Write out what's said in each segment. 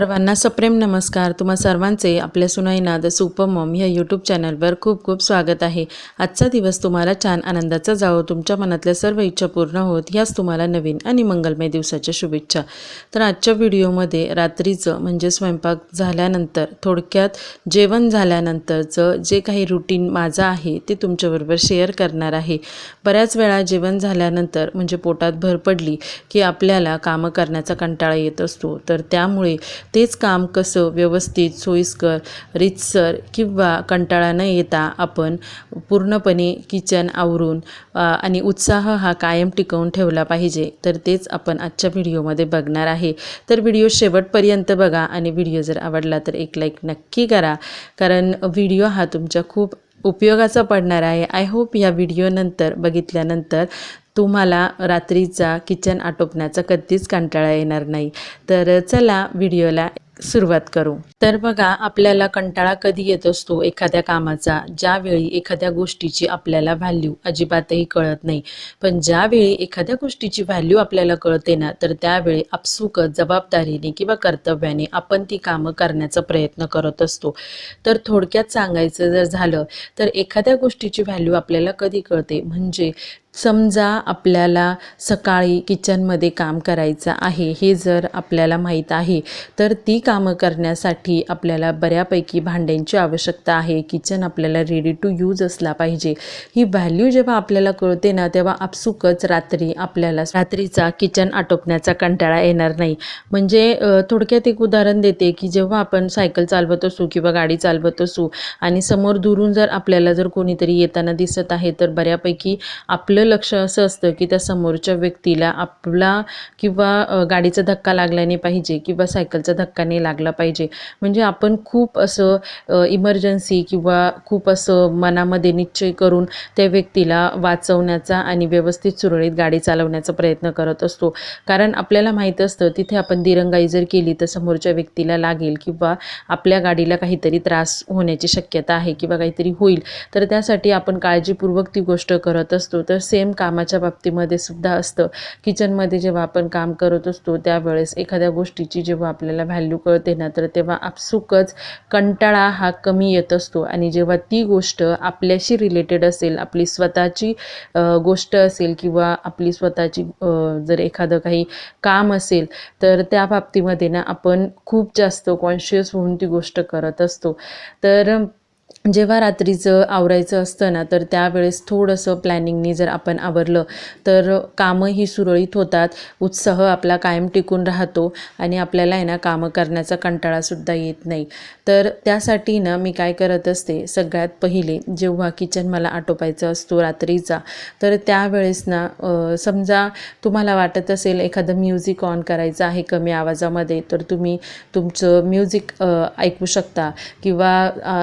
सर्वांना सप्रेम नमस्कार. तुम्हा सर्वांचे आपल्या सुनाईना द सुपमॉम ह्या यूट्यूब चॅनलवर खूप खूप स्वागत आहे. आजचा दिवस तुम्हाला छान आनंदाचा जावो तुमच्या मनातल्या सर्व इच्छा पूर्ण होत ह्याच तुम्हाला नवीन आणि मंगलमय दिवसाच्या शुभेच्छा. तर आजच्या व्हिडिओमध्ये रात्रीचं म्हणजे स्वयंपाक झाल्यानंतर थोडक्यात जेवण झाल्यानंतरचं जे काही रुटीन माझं आहे ते तुमच्याबरोबर शेअर करणार आहे. बऱ्याच वेळा जेवण झाल्यानंतर म्हणजे पोटात भर पडली की आपल्याला कामं करण्याचा कंटाळा येत असतो. तर त्यामुळे तेच काम कसं व्यवस्थित सोयीस्कर रितसर किंवा कंटाळा न येता आपण पूर्णपणे किचन आवरून आणि उत्साह हा कायम टिकवून ठेवला पाहिजे. तर तेच आपण आजच्या व्हिडिओमध्ये बघणार आहे. तर व्हिडिओ शेवटपर्यंत बघा आणि व्हिडिओ जर आवडला तर एक लाईक नक्की करा. कारण व्हिडिओ हा तुमच्या खूप उपयोगाचा पडणार आहे. आय होप या व्हिडिओनंतर बघितल्यानंतर तुम्हाला रात्रीचा किचन आटोपण्याचा कधीच कंटाळा येणार नाही. तर चला व्हिडिओला सुरुवात करू. तर बघा आपल्याला कंटाळा कधी येत असतो एखाद्या कामाचा? ज्यावेळी एखाद्या गोष्टीची आपल्याला व्हॅल्यू अजिबातही कळत नाही. पण ज्यावेळी एखाद्या गोष्टीची व्हॅल्यू आपल्याला कळते ना तर त्यावेळी आपसुक जबाबदारीने किंवा कर्तव्याने आपण ती कामं करण्याचा प्रयत्न करत असतो. तर थोडक्यात सांगायचं जर झालं तर एखाद्या गोष्टीची व्हॅल्यू आपल्याला कधी कळते? म्हणजे समजा आपल्याला सकाळी किचनमध्ये काम करायचं आहे हे जर आपल्याला माहीत आहे तर ती कामं करण्यासाठी आपल्याला बऱ्यापैकी भांड्यांची आवश्यकता आहे. किचन आपल्याला रेडी टू यूज असला पाहिजे. ही व्हॅल्यू जेव्हा आपल्याला कळते ना तेव्हा आपसुकच रात्री आपल्याला रात्रीचा किचन आटोपण्याचा कंटाळा येणार नाही. म्हणजे थोडक्यात एक उदाहरण देते की जेव्हा आपण सायकल चालवत असू किंवा गाडी चालवत असू आणि समोर दुरून जर आपल्याला जर कोणीतरी येताना दिसत आहे तर बऱ्यापैकी आपलं लक्ष असं असतं की त्या समोरच्या व्यक्तीला आपला किंवा गाडीचा धक्का लागला नाही पाहिजे किंवा सायकलचा धक्का नाही लागला पाहिजे. म्हणजे आपण खूप असं इमर्जन्सी किंवा खूप असं मनामध्ये निश्चय करून त्या व्यक्तीला वाचवण्याचा आणि व्यवस्थित सुरळीत गाडी चालवण्याचा प्रयत्न करत असतो. कारण आपल्याला माहीत असतं तिथे आपण दिरंगाई जर केली तर समोरच्या व्यक्तीला लागेल किंवा आपल्या गाडीला काहीतरी त्रास होण्याची शक्यता आहे किंवा काहीतरी होईल. तर त्यासाठी आपण काळजीपूर्वक ती गोष्ट करत असतो. तर सेम कामाच्या बाबतीमध्ये सुद्धा असतं. किचनमध्ये जेव्हा आपण काम करत असतो त्यावेळेस एखाद्या गोष्टीची जेव्हा आपल्याला व्हॅल्यू कळते ना तर तेव्हा आपसुकच कंटाळा हा कमी येत असतो. आणि जेव्हा ती गोष्ट आपल्याशी रिलेटेड असेल आपली स्वतःची गोष्ट असेल किंवा आपली स्वतःची जर एखादं काही काम असेल तर त्या बाबतीमध्ये ना आपण खूप जास्त कॉन्शियस होऊन ती गोष्ट करत असतो. तर जेव्हा रात्रीचं आवरायचं असतं ना तर त्यावेळेस थोडंसं प्लॅनिंगनी जर आपण आवरलं तर कामंही सुरळीत होतात. उत्साह आपला कायम टिकून राहतो आणि आपल्याला आहे ना कामं करण्याचा कंटाळासुद्धा येत नाही. तर त्यासाठी ना मी काय करत असते सगळ्यात पहिले जेव्हा किचन मला आटोपायचं असतो रात्रीचा तर त्यावेळेस ना समजा तुम्हाला वाटत असेल एखादं म्युझिक ऑन करायचं आहे कमी आवाजामध्ये तर तुम्ही तुमचं म्युझिक ऐकू शकता किंवा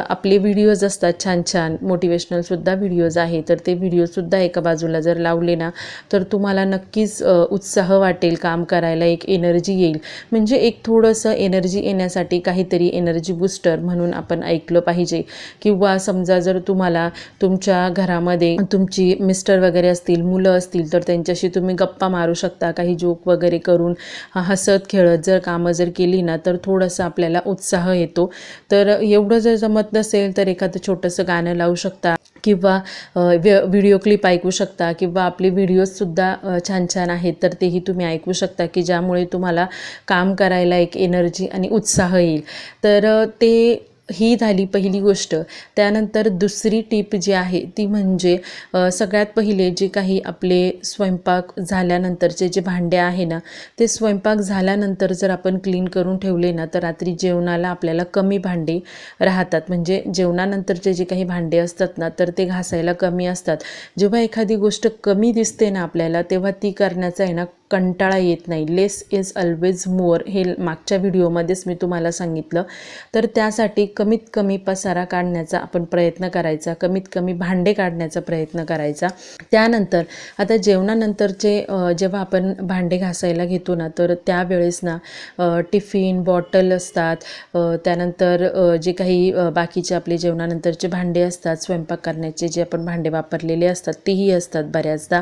आपले व्हिडिओ व्हिडिओज असतात छान छान मोटिवेशनलसुद्धा व्हिडिओज आहे. तर ते व्हिडिओसुद्धा एका बाजूला जर लावले ना तर तुम्हाला नक्कीच उत्साह वाटेल काम करायला एक एनर्जी येईल. म्हणजे एक थोडंसं एनर्जी येण्यासाठी काहीतरी एनर्जी बूस्टर म्हणून आपण ऐकलं पाहिजे. किंवा समजा जर तुम्हाला तुमच्या घरामध्ये तुमची मिस्टर वगैरे असतील मुलं असतील तर त्यांच्याशी तुम्ही गप्पा मारू शकता काही जोक वगैरे करून हसत खेळत जर कामं जर केली ना तर थोडंसं आपल्याला उत्साह येतो. तर एवढं जर जमत नसेल तर एखादं छोटंसं गाणं लावू शकता किंवा व्हिडिओ क्लिप ऐकू शकता किंवा आपले व्हिडिओजसुद्धा छान छान आहेत तर तेही तुम्ही ऐकू शकता की ज्यामुळे तुम्हाला काम करायला एक एनर्जी आणि उत्साह येईल. तर ते ही झाली पहिली गोष्ट. त्यानंतर दुसरी टीप जी आहे ती म्हणजे सगळ्यात पहिले जे काही आपले स्वयंपाक झाल्यानंतरचे जे भांडे आहे ना ते स्वयंपाक झाल्यानंतर जर आपण क्लीन करून ठेवले ना तर रात्री जेवणाला आपल्याला कमी भांडे राहतात. म्हणजे जेवणानंतरचे जे काही भांडे असतात ना तर ते घासायला कमी असतात. जेव्हा एखादी गोष्ट कमी दिसते ना आपल्याला तेव्हा ती करण्याचा आहे ना कंटाळा येत नाही. लेस इज ऑलवेज मोर हे मागच्या व्हिडिओमध्येच मी तुम्हाला सांगितलं. तर त्यासाठी कमीत कमी पसारा काढण्याचा आपण प्रयत्न करायचा. कमीत कमी भांडे काढण्याचा प्रयत्न करायचा. त्यानंतर आता जेवणानंतरचे जेव्हा आपण भांडे घासायला घेतो ना तर त्यावेळेस ना टिफिन बॉटल असतात. त्यानंतर जे काही बाकीचे आपले जेवणानंतरचे भांडे असतात स्वयंपाक करण्याचे जे आपण भांडे वापरलेले असतात तेही असतात बऱ्याचदा.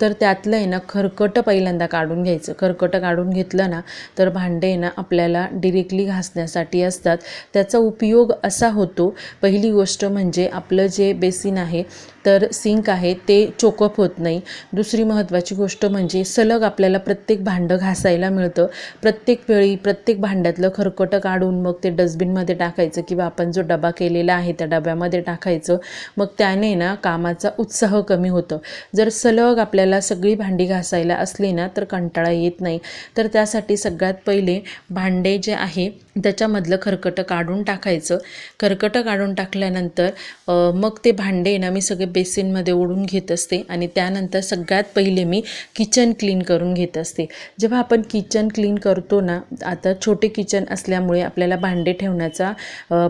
तर त्यातलं आहे ना खरकटं पहिल्यांदा पहिल्यांदा काढून घ्यायचं. खरकटं काढून घेतलं ना तर भांडे ना आपल्याला डिरेक्टली घासण्यासाठी असतात. त्याचा उपयोग असा होतो. पहिली गोष्ट म्हणजे आपलं जे बेसिन आहे तर सिंक आहे ते चोकअप होत नाही. दुसरी महत्त्वाची गोष्ट म्हणजे सलग आपल्याला प्रत्येक भांडं घासायला मिळतं. प्रत्येक वेळी प्रत्येक भांड्यातलं खरकटं काढून मग ते डस्टबिनमध्ये टाकायचं किंवा आपण जो डबा केलेला आहे त्या डब्यामध्ये टाकायचं. मग त्याने ना कामाचा उत्साह कमी होतं. जर सलग आपल्याला सगळी भांडी घासायला असली ना तर कंटाळा येत नाही. तर त्यासाठी सगळ्यात पहिले भांडे जे आहे त्याच्यामधलं खरकटं काढून टाकायचं. खरकटं काढून टाकल्यानंतर मग ते भांडे ना मी सगळे बेसिनमध्ये ओढून घेत असते आणि त्यानंतर सगळ्यात पहिले मी किचन क्लीन करून घेत असते. जेव्हा आपण किचन क्लीन करतो ना आता छोटे किचन असल्यामुळे आपल्याला भांडे ठेवण्याचा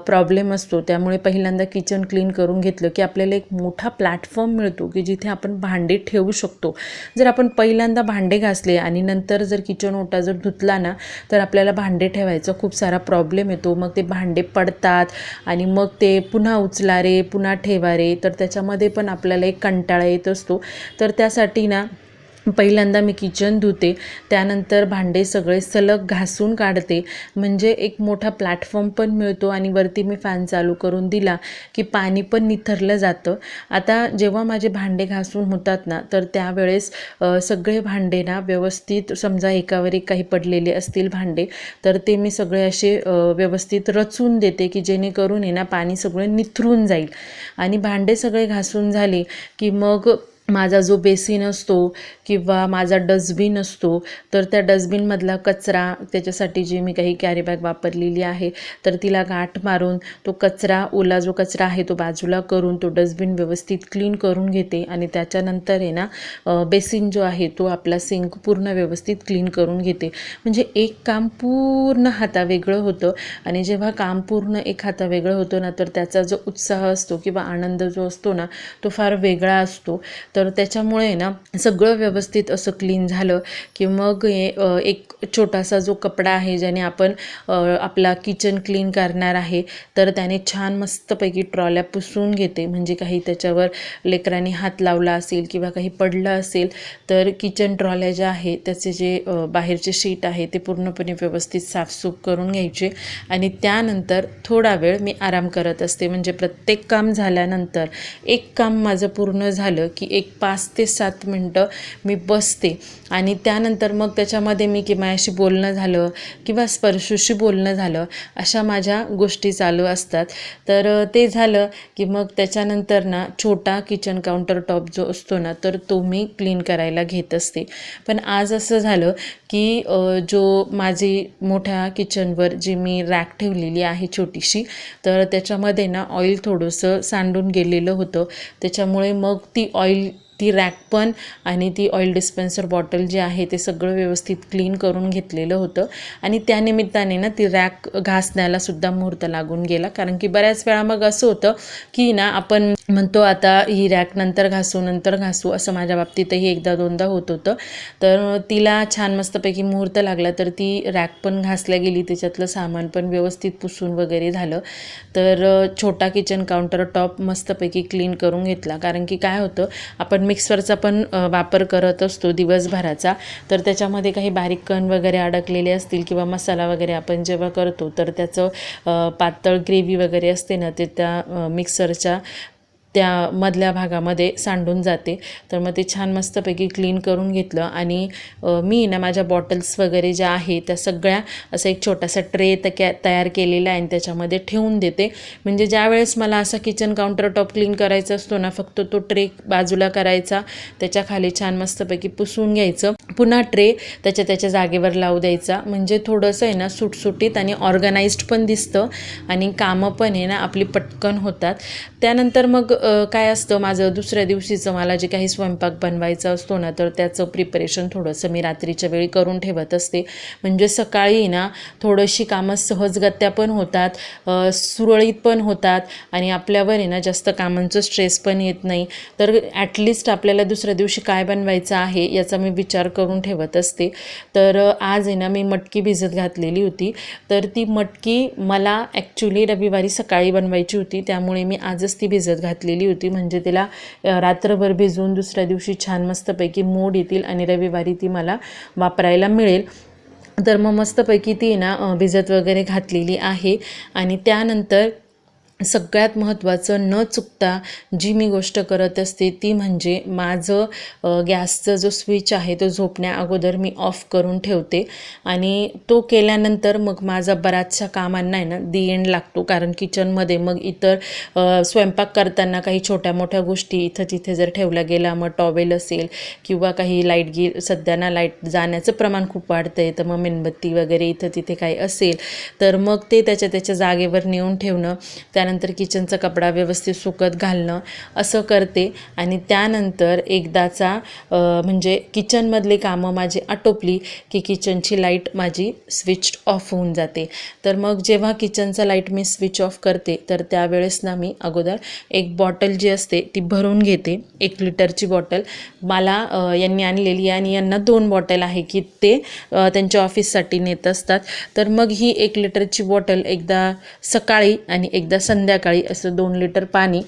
प्रॉब्लेम असतो. त्यामुळे पहिल्यांदा किचन क्लीन करून घेतलं की आपल्याला एक मोठा प्लॅटफॉर्म मिळतो की जिथे आपण भांडे ठेवू शकतो. जर आपण पहिल्यांदा भांडे घासले आणि नंतर जर किचन ओटा जर धुतला ना तर आपल्याला भांडे ठेवायचा खूप सारा प्रॉब्लेम येतो. मग ते भांडे पडतात आणि मग ते पुन्हा उचला रे पुन्हा ठेवा रे तर त्याच्यामध्ये पण आपल्याला एक कंटाळा येत असतो. तर त्यासाठी ना पहिल्यांदा मी किचन धुते त्यानंतर भांडे सगळे सलग घासून काढते. म्हणजे एक मोठा प्लॅटफॉर्म पण मिळतो आणि वरती मी फॅन चालू करून दिला की पाणी पण निथरलं जातं. आता जेव्हा माझे भांडे घासून होतात ना तर त्यावेळेस सगळे भांडे ना व्यवस्थित समजा एकावर एक काही पडलेले असतील भांडे तर ते मी सगळे असे व्यवस्थित रचून देते की जेणेकरून आहे ना पाणी सगळं निथरून जाईल. आणि भांडे सगळे घासून झाले की मग माझा जो बेसिन असतो किंवा माझा डस्टबिन असतो तर त्या डस्टबिनमधला कचरा त्याच्यासाठी जी मी काही कॅरी बॅग वापरलेली आहे तर तिला गाठ मारून तो कचरा ओला जो कचरा आहे तो बाजूला करून तो डस्टबिन व्यवस्थित क्लीन करून घेते आणि त्याच्यानंतर आहे ना बेसिन जो आहे तो आपला सिंक पूर्ण व्यवस्थित क्लीन करून घेते. म्हणजे एक काम पूर्ण हाता वेगळं होतं आणि जेव्हा काम पूर्ण एक हाता वेगळं होतं ना तर त्याचा जो उत्साह असतो किंवा आनंद जो असतो ना तो फार वेगळा असतो. तर त्याच्यामुळे ना सगळं व्यवस्थित असं क्लीन झालं की मग हे एक छोटासा जो कपडा आहे ज्याने आपण आपला किचन क्लीन करणार आहे तर त्याने छान मस्तपैकी ट्रॉल्या पुसून घेते. म्हणजे काही त्याच्यावर लेकरांनी हात लावला असेल किंवा काही पडलं असेल तर किचन ट्रॉल्या ज्या आहे त्याचे जे बाहेरचे शीट आहे ते पूर्णपणे व्यवस्थित साफसूफ करून घ्यायचे. आणि त्यानंतर थोडा वेळ मी आराम करत असते. म्हणजे प्रत्येक काम झाल्यानंतर एक काम माझं पूर्ण झालं की एक पाच ते सात मिनटं मी बसते. आणि त्यानंतर मग त्याच्यामध्ये मी किमायाशी बोलणं झालं किंवा स्पर्शूशी बोलणं झालं अशा माझ्या गोष्टी चालू असतात. तर ते झालं की मग त्याच्यानंतर ना छोटा किचन काउंटर टॉप जो असतो ना तर तो मी क्लीन करायला घेत असते. पण आज असं झालं की जो माझी मोठ्या किचनवर जी मी रॅक ठेवलेली आहे छोटीशी तर त्याच्यामध्ये ना ऑइल थोडंसं सांडून गेलेलं होतं. त्याच्यामुळे मग ती ऑइल ती रॅक पण आणि ती ऑइल डिस्पेन्सर बॉटल जी आहे ते सगळं व्यवस्थित क्लीन करून घेतलेलं होतं. आणि त्यानिमित्ताने ना ती रॅक घासण्यालासुद्धा मुहूर्त लागून गेला. कारण की बऱ्याच वेळा मग असं होतं की ना आपण म्हणतो आता ही रॅक नंतर घासू नंतर घासू असं माझ्या बाबतीतही एकदा दोनदा होत होतं. तर तिला छान मस्तपैकी मुहूर्त लागला तर ती रॅक पण घासल्या गेली. त्याच्यातलं सामान पण व्यवस्थित पुसून वगैरे झालं. तर छोटा किचन काउंटर टॉप मस्तपैकी क्लीन करून घेतला. कारण की काय होतं आपण मिक्सरचा पण वापर करत असतो दिवसभराचा. तर त्याच्यामध्ये काही बारीक कण वगैरे अडकलेले असतील किंवा मसाला वगैरे आपण जेव्हा करतो तर त्याचं पातळ ग्रेव्ही वगैरे असते ना ते त्या मिक्सरच्या त्या मधल्या भागामध्ये सांडून जाते. तर मग ते छान मस्तपैकी क्लीन करून घेतलं आणि मी ना माझ्या बॉटल्स वगैरे ज्या आहे त्या सगळ्या असं एक छोटासा ट्रे तक्या तयार केलेला आहे आणि त्याच्यामध्ये ठेवून देते. म्हणजे ज्या वेळेस मला असा किचन काउंटर टॉप क्लीन करायचा असतो ना फक्त तो ट्रे बाजूला करायचा त्याच्याखाली छान मस्तपैकी पुसून घ्यायचं. पुन्हा ट्रे त्याच्या त्याच्या जागेवर लावू द्यायचा. म्हणजे थोडंसं आहे ना सुटसुटीत आणि ऑर्गनाइज्ड पण दिसतं आणि कामं पण आहे ना आपली पटकन होतात. त्यानंतर मग काय असतं माझं दुसऱ्या दिवशीचं मला जे काही स्वयंपाक बनवायचा असतो ना तर त्याचं प्रिपरेशन थोडंसं मी रात्रीच्या वेळी करून ठेवत असते. म्हणजे सकाळी ना थोडीशी कामं सहजगत्या पण होतात सुरळीत पण होतात आणि आपल्यावर आहे ना जास्त कामांचं स्ट्रेस पण येत नाही. तर ॲटलिस्ट आपल्याला दुसऱ्या दिवशी काय बनवायचं आहे याचा मी विचार करून ठेवत असते. तर आज आहे ना मी मटकी भिजत घातलेली होती. तर ती मटकी मला ॲक्च्युली रविवारी सकाळी बनवायची होती त्यामुळे मी आजच ती भिजत घातली ठेवलेली होती. म्हणजे तिला रात्रभर भिजवून दुसऱ्या दिवशी छान मस्तपैकी मोड येतील आणि रविवारी ती मला वापरायला मिळेल. तर मग मस्तपैकी ती ना भिजत वगैरे घातलेली आहे. आणि त्यानंतर सगळ्यात महत्त्वाचं न चुकता जी मी गोष्ट करत असते ती म्हणजे माझं गॅसचं गॅसचा जो स्विच आहे तो झोपण्या अगोदर मी ऑफ करून ठेवते. आणि तो केल्यानंतर मग माझा बऱ्याचशा कामांना आहे ना दी एंड लागतो. कारण किचनमध्ये मग इतर स्वयंपाक करताना काही छोट्या मोठ्या गोष्टी इथं तिथे जर ठेवल्या गेल्या मग टॉवेल असेल किंवा काही लाइट गी सध्या ना लाइट जाण्याचं प्रमाण खूप वाढतं आहे तर मग मेणबत्ती वगैरे इथं तिथे काही असेल तर मग ते त्याच्या त्याच्या जागेवर नेऊन ठेवणं त्या त्यानंतर किचनचा कपडा व्यवस्थित सुकत घालणं असं करते. आणि त्यानंतर एकदाचा म्हणजे किचनमधले कामं माझी आटोपली की किचनची लाइट माझी स्विच ऑफ होऊन जाते. तर मग जेव्हा किचनचा लाइट मी स्विच ऑफ करते तर त्यावेळेस ना मी अगोदर एक बॉटल जी असते ती भरून घेते एक लिटरची बॉटल. मला यांनी आणलेली आणि यांना दोन बॉटल आहे की ते त्यांच्या ऑफिससाठी नेत असतात. तर मग ही एक लिटरची बॉटल एकदा सकाळी आणि एकदा संध्याकाळी संध्याकाळी असं दोन लिटर पाणी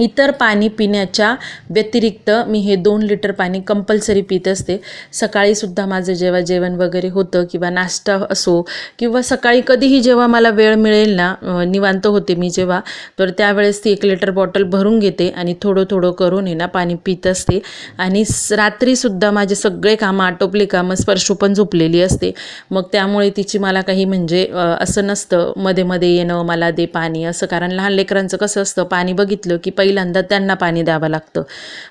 इतर पाणी पिण्याच्या व्यतिरिक्त मी हे दोन लिटर पाणी कंपल्सरी पित असते. सकाळीसुद्धा माझं जेव्हा जेवण वगैरे होतं किंवा नाश्ता असो किंवा सकाळी कधीही जेव्हा मला वेळ मिळेल ना निवांत होते मी जेव्हा तर त्यावेळेस ती एक लिटर बॉटल भरून घेते आणि थोडं थोडं करून हे ना पाणी पित असते. आणि रात्रीसुद्धा माझे सगळे कामं आटोपले कामं स्पर्शू पण झोपलेली असते. मग त्यामुळे तिची मला काही म्हणजे असं नसतं. मध्ये मध्ये येणं मला दे पाणी असं. कारण लहान लेकरांचं कसं असतं पाणी बघितलं की पहिल्यांदा त्यांना पाणी द्यावं लागतं.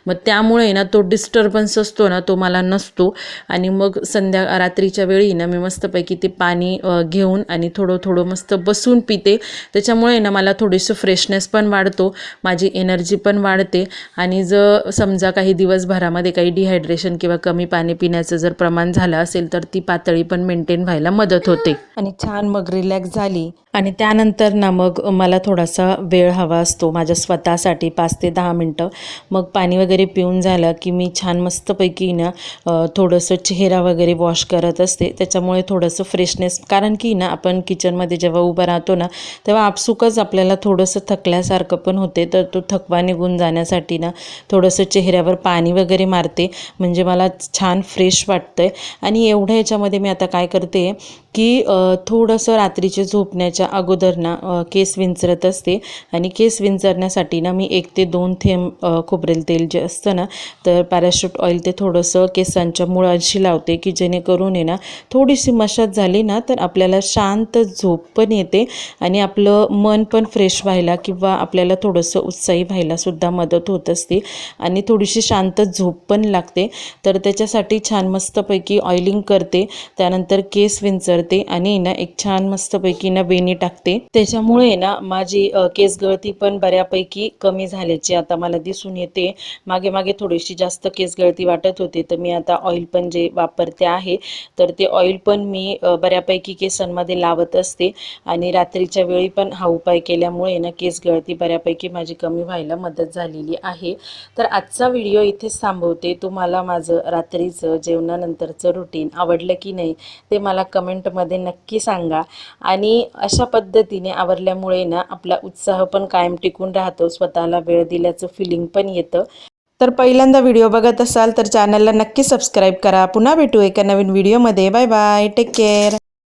मग त्यामुळे ना तो डिस्टर्बन्स असतो ना तो मला नसतो. आणि मग संध्या रात्रीच्या वेळी ना मी मस्तपैकी ते पाणी घेऊन आणि थोडं थोडं मस्त बसून पिते. त्याच्यामुळे ना मला थोडीशी फ्रेशनेस पण वाढतो माझी एनर्जी पण वाढते. आणि जर समजा काही दिवसभरामध्ये काही डिहायड्रेशन किंवा कमी पाणी पिण्याचं जर प्रमाण झालं असेल तर ती पातळी पण मेंटेन व्हायला मदत होते. आणि छान मग रिलॅक्स झाली. आणि त्यानंतर ना मग मला थोडासा वेळ हवा असतो. माझ्या स्वतःसाठी पाच ते दहा मिनटं. मग पाणी वगैरे पिऊन झालं की मी छान मस्तपैकी ना थोडंसं चेहरा वगैरे वॉश करत असते. त्याच्यामुळे थोडंसं फ्रेशनेस कारण की ना आपण किचनमध्ये जेव्हा उभं राहतो ना तेव्हा आपसुकच आपल्याला थोडंसं थकल्यासारखं पण होते. तर तो थकवा निघून जाण्यासाठी ना थोडंसं चेहऱ्यावर पाणी वगैरे मारते. म्हणजे मला छान फ्रेश वाटतं आहे आणि एवढ्या याच्यामध्ये मी आता काय करते की थोडंसं रात्रीचे झोपण्याच्या अगोदर ना केस विंचरत असते. आणि केस विंचरण्यासाठी ना मी एक ते दोन थेंब खोबरेल तेल जे असतं ना तर पॅराशूट ऑइल ते थोडंसं केसांच्या मुळाशी लावते की जेणेकरून आहे ना थोडीशी मशाज झाली ना तर आपल्याला शांत झोप पण येते आणि आपलं मन पण फ्रेश व्हायला किंवा आपल्याला थोडंसं उत्साही व्हायला सुद्धा मदत होत असते आणि थोडीशी शांत झोप पण लागते. तर त्याच्यासाठी छान मस्तपैकी ऑइलिंग करते त्यानंतर केस विंचरते आणि ना एक छान मस्तपैकी ना वेणी टाकते. त्याच्यामुळे ना माझी केस गळती पण बऱ्यापैकी कमी कमी झाल्याची आता मला दिसून येते. मागे मागे थोडीशी जास्त केस गळती वाटत होती तर मी आता ऑइल पण जे वापरते आहे तर ते ऑइल पण मी बऱ्यापैकी केसांमध्ये लावत असते. आणि रात्रीच्या वेळी पण हा उपाय केल्यामुळे ना केस गळती बऱ्यापैकी माझी कमी व्हायला मदत झालेली आहे. तर आजचा व्हिडिओ इथेच थांबवते. तुम्हाला माझं रात्रीचं जेवणानंतरचं रुटीन आवडलं की नाही ते मला कमेंटमध्ये नक्की सांगा. आणि अशा पद्धतीने आवरल्यामुळे ना आपला उत्साह पण कायम टिकून राहतो स्वतःला वेळ दिल्याचं फिलिंग पण येतं. तर पहिल्यांदा व्हिडिओ बघत असाल तर चॅनलला नक्की सबस्क्राईब करा. पुन्हा भेटू एका नवीन व्हिडिओमध्ये बाय बाय टेक केअर